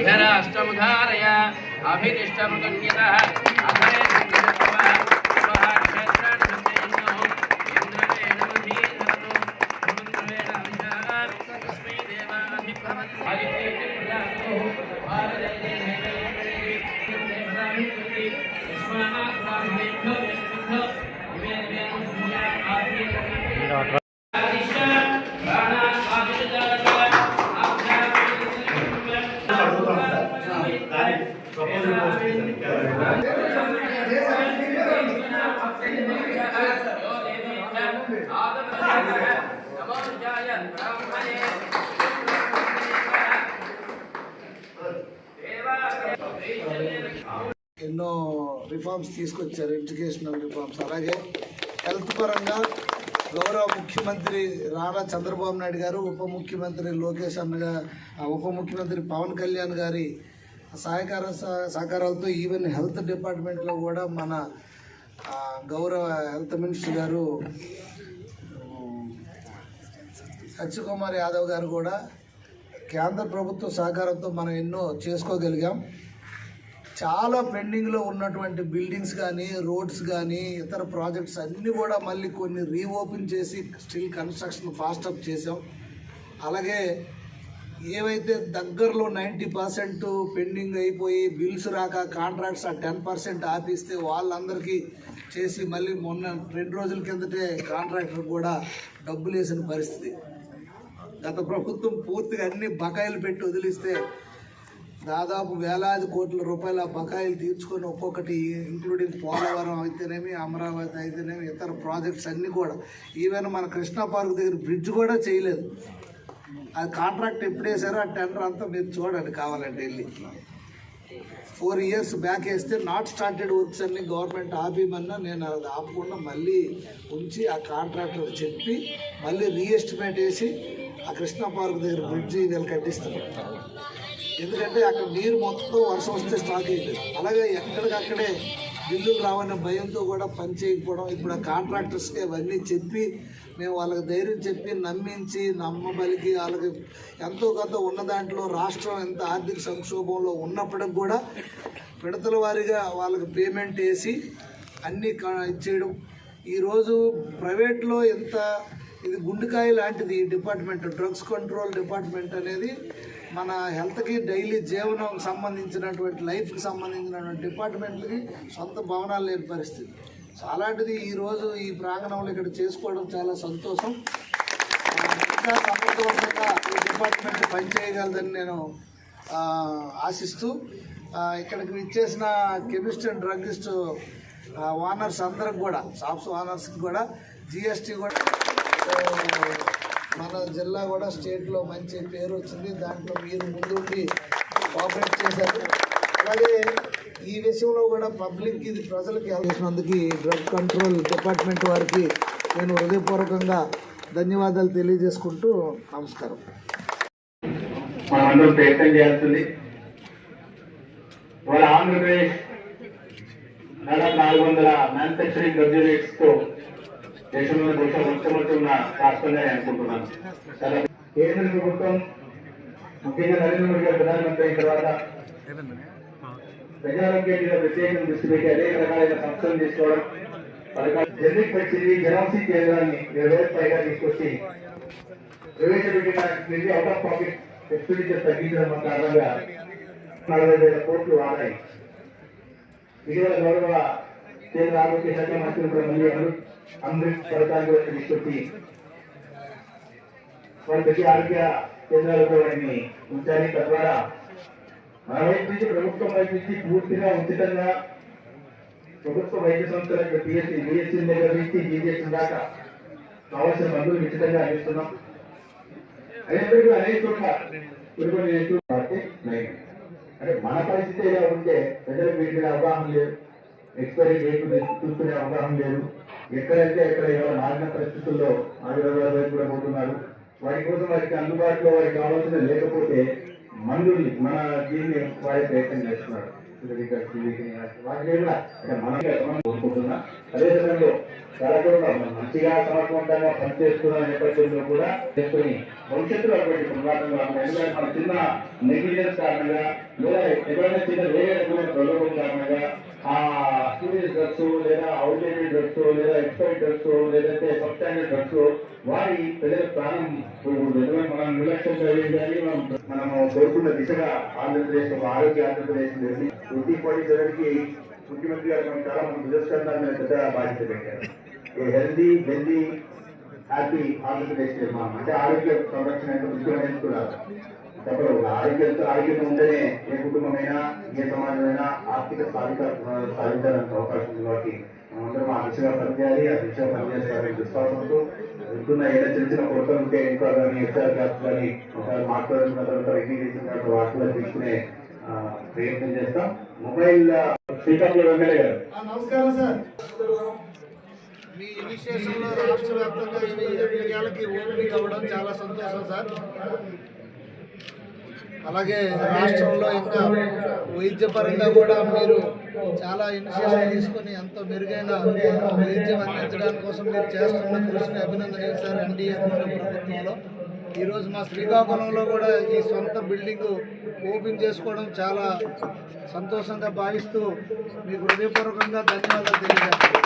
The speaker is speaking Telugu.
విహరాష్టముధారయ అభినిష్టమృగన్యతః అభయ ఎన్నో రిఫార్మ్స్ తీసుకొచ్చారు ఎడ్యుకేషనల్ రిఫార్మ్స్ అలాగే హెల్త్ పరంగా గౌరవ ముఖ్యమంత్రి రానా చంద్రబాబు నాయుడు గారు ఉప ముఖ్యమంత్రి లోకేష్ అన్నగా ఉప ముఖ్యమంత్రి పవన్ కళ్యాణ్ గారి సహకార సహ- సహకారాలతో ఈవెన్ హెల్త్ డిపార్ట్మెంట్లో కూడా మన గౌరవ హెల్త్ మినిస్టర్ గారు సత్యకుమార్ యాదవ్ గారు కూడా కేంద్ర ప్రభుత్వ సహకారంతో మనం ఎన్నో చేసుకోగలిగాం. చాలా పెండింగ్లో ఉన్నటువంటి బిల్డింగ్స్ కానీ రోడ్స్ కానీ ఇతర ప్రాజెక్ట్స్ అన్నీ కూడా మళ్ళీ కొన్ని రీఓపెన్ చేసి స్టిల్ కన్స్ట్రక్షన్ ఫాస్ట్ అప్ చేసాం అలాగే ఏవైతే దగ్గరలో నైంటీ పర్సెంట్ పెండింగ్ అయిపోయి బిల్స్ రాక కాంట్రాక్ట్స్ ఆ టెన్ పర్సెంట్ ఆపిస్తే వాళ్ళందరికీ చేసి మళ్ళీ మొన్న రెండు రోజుల కిందటే కాంట్రాక్టర్ కూడా డబ్బులు వేసిన పరిస్థితి. గత ప్రభుత్వం పూర్తిగా అన్ని బకాయిలు పెట్టి వదిలిస్తే దాదాపు వేలాది కోట్ల రూపాయల బకాయిలు తీర్చుకొని ఒక్కొక్కటి ఇంక్లూడింగ్ పోలవరం అయితేనేమి అమరావతి అయితేనేమి ఇతర ప్రాజెక్ట్స్ అన్నీ కూడా. ఈవెన్ మన కృష్ణా పార్క్ దగ్గర బ్రిడ్జ్ కూడా చేయలేదు. అది కాంట్రాక్ట్ ఎప్పుడు వేసారో ఆ టెండర్ అంతా మీరు చూడండి కావాలంటే వెళ్ళి. ఫోర్ ఇయర్స్ బ్యాక్ వేస్తే నాట్ స్టార్టెడ్ వర్క్స్ అన్ని గవర్నమెంట్ ఆపేయమన్నా నేను అది ఆపకుండా మళ్ళీ ఉంచి ఆ కాంట్రాక్టర్ చెప్పి మళ్ళీ రీఎస్టిమేట్ వేసి ఆ కృష్ణా పార్క్ దగ్గర బ్రిడ్జి వీళ్ళు కట్టిస్తాను ఎందుకంటే అక్కడ నీరు మొత్తం వర్షం వస్తే స్టాక్ అయిపోయింది. అలాగే ఎక్కడికక్కడే బిల్లులు రావనే భయంతో కూడా పని చేయకపోవడం ఇప్పుడు ఆ కాంట్రాక్టర్స్కి అవన్నీ చెప్పి మేము వాళ్ళకి ధైర్యం చెప్పి నమ్మించి నమ్మబలికి వాళ్ళకి ఎంతో కొంత ఉన్న దాంట్లో రాష్ట్రం ఎంత ఆర్థిక సంక్షోభంలో ఉన్నప్పటికి కూడా విడతల వారీగా వాళ్ళకి పేమెంట్ వేసి అన్నీ కా- ఇచ్చేయడం. ఈరోజు ప్రైవేట్లో ఎంత ఇది గుండెకాయ లాంటిది. డిపార్ట్మెంట్ డ్రగ్స్ కంట్రోల్ డిపార్ట్మెంట్ అనేది మన హెల్త్కి డైలీ జీవనం సంబంధించినటువంటి లైఫ్కి సంబంధించినటువంటి డిపార్ట్మెంట్లకి సొంత భవనాలు లేని పరిస్థితి. సో అలాంటిది ఈరోజు ఈ ప్రాంగణంలో ఇక్కడ చేసుకోవడం చాలా సంతోషం. ఇంకా సమర్థవంతంగా ఈ డిపార్ట్మెంట్ పనిచేయగలదని నేను ఆశిస్తూ ఇక్కడికి ఇచ్చేసిన కెమిస్ట్ అండ్ డ్రగ్గిస్ట్ ఓనర్స్ అందరికి కూడా షాప్స్ ఓనర్స్కి కూడా జిఎస్టీ కూడా మన జిల్లా కూడా స్టేట్లో మంచి పేరు వచ్చింది. దాంట్లో మీరు ముందుండి కోఆపరేట్ చేశారు. అలాగే ఈ విషయంలో కూడా పబ్లిక్ ఇది ప్రజలకి చేసినందుకు డ్రగ్ కంట్రోల్ డిపార్ట్మెంట్ వారికి నేను హృదయపూర్వకంగా ధన్యవాదాలు తెలియజేసుకుంటూ నమస్కారం. మనమందరం ప్రయత్నం చేయాల్సింది. ఇవాళ ఆంధ్రప్రదేశ్ దాదాపు నాలుగు వందల మ్యానుఫ్యాక్చరింగ్తో దేశంలో దేశ మొట్టమొదటి ఉన్న రాష్ట్రంగా అనుకుంటున్నాను. చాలా కేంద్ర ప్రభుత్వం ముఖ్యంగా నరేంద్ర మోడీ గారు ప్రధానమంత్రి అయిన తర్వాత ప్రజారోగ్య మీద ప్రత్యేకంగా దృష్టి పెట్టి అనేక రకాలైన సంస్థలు తీసుకోవడం పథకాలు జనరిక్ పరిస్థితి జనౌషి కేంద్రాన్ని ఇరవై పైగా తీసుకొచ్చి ప్రవేశపెట్టిన అవుట్ ఆఫ్ పాకెట్ ఎక్స్పెండిచర్ తగ్గించడం కారణంగా నలభై వేల కోట్లు ఆదాయి ఇటీవల గౌరవ కేంద్ర ఆరోగ్య శాఖ మంత్రి కూడా మళ్ళీ అమృత్ అమృత్ తీసుకొచ్చి వారి ప్రతి ఆరోగ్య కేంద్రాలకు వారిని ఉంచాలి. తద్వారా మన వైపు నుంచి ప్రభుత్వం వైపు నుంచి పూర్తిగా ఉచితంగా ప్రభుత్వ వైద్య సంస్థలకు పిఎస్సి బిఎస్సి దగ్గర నుంచి జీజీఎస్ దాకా కావాల్సిన మందులు ఉచితంగా అందిస్తున్నాం. అయినప్పటికీ అనేక చోట్ల కొన్ని కొన్ని అంటే మన పరిస్థితి ఎలా ఉంటే ప్రజలకు వీటి మీద అవగాహన లేదు. ఎక్స్పైరీ డేట్ చూసుకునే అవగాహన లేదు. ఎక్కడైతే ఎక్కడ ఇవాళ మారిన పరిస్థితుల్లో ఆయుర్వేదాల వైపు కూడా పోతున్నారు. వారి కోసం వారికి అందుబాటులో వారికి కావాల్సిన లేకపోతే మందుల్ని మన దీన్ని వారి ప్రయత్నం చేస్తున్నారు. కోరుకుంటున్నా అదే సమయంలో కార్యక్రమంలో మంచిగా సమర్థవంతంగా పనిచేస్తున్న నేపథ్యంలో కూడా చేసుకుని భవిష్యత్తులో అటువంటి ప్రమాదం కాకుండా ఎందుకంటే మన చిన్న నెగ్లిజెన్స్ కారణంగా లేదా ఎవరైనా చిన్న వేరే రకమైన ప్రలోభం కారణంగా ఆ సీరియస్ డ్రగ్స్ లేదా అవుట్డేటెడ్ డ్రగ్స్ లేదా ఎక్స్పైర్డ్ డ్రగ్స్ లేదంటే సబ్స్టాండర్డ్ డ్రగ్స్ వారి ప్రజల ప్రాణం పోకూడదు ఎందుకంటే మనం నిర్లక్ష్యం కలిగిందని మనం మనము కోరుకున్న దిశగా ఆంధ్రప్రదేశ్ ఆరోగ్య ఆంధ్రప్రదేశ్ ట్వంటీ ఫార్టీ సెవెన్కి ముఖ్యమంత్రి గారు మనకు చాలా మంది దురస్కంధాల పెద్ద బాధ్యత పెట్టారు. హెల్దీ హెల్దీ హ్యాపీ ఆంధ్రప్రదేశ్ నిర్మాణం. అంటే ఆరోగ్య సంరక్షణ ఎంత ముఖ్యమైనది కూడా. చెప్పరు ఆరోగ్యం ఆరోగ్యంగా ఉంటేనే ఏ కుటుంబమైనా ఏ సమాజమైనా ఆర్థిక సాధిక సాధించడానికి అవకాశం ఉంది కాబట్టి మనందరం మా దిశగా పనిచేయాలి ఆ దిశగా పనిచేస్తారని విశ్వాసంతో ఉంటున్న. ఏదైనా చిన్న చిన్న కొరతలు ఉంటే ఇంకా కానీ ఎస్ఆర్ క్లాస్ కానీ ఒకసారి మాట్లాడుకున్న తర్వాత రివ్యూ చేసిన తర్వాత వాటిలో తీసుకునే ప్రయత్నం చేస్తాం. మొబైల్ శ్రీకాకుళం ఎమ్మెల్యే గారు. నమస్కారం సార్. మీ ఇనిషియేషన్లో రాష్ట్ర వ్యాప్తంగా ఇవి ఏరియాలకి ఓపెనింగ్ అవ్వడం చాలా సంతోషం సార్. అలాగే రాష్ట్రంలో ఇంకా వైద్యపరంగా కూడా మీరు చాలా ఇనిషియేషన్ తీసుకొని ఎంతో మెరుగైన వైద్యం అందించడానికి కోసం మీరు చేస్తున్న కృషిని అభినందనీయం సార్ ఎన్డీఏ ప్రభుత్వంలో. ఈరోజు మా శ్రీకాకుళంలో కూడా ఈ సొంత బిల్డింగ్ ఓపెన్ చేసుకోవడం చాలా సంతోషంగా భావిస్తూ మీకు హృదయపూర్వకంగా ధన్యవాదాలు తెలియజేస్తాను.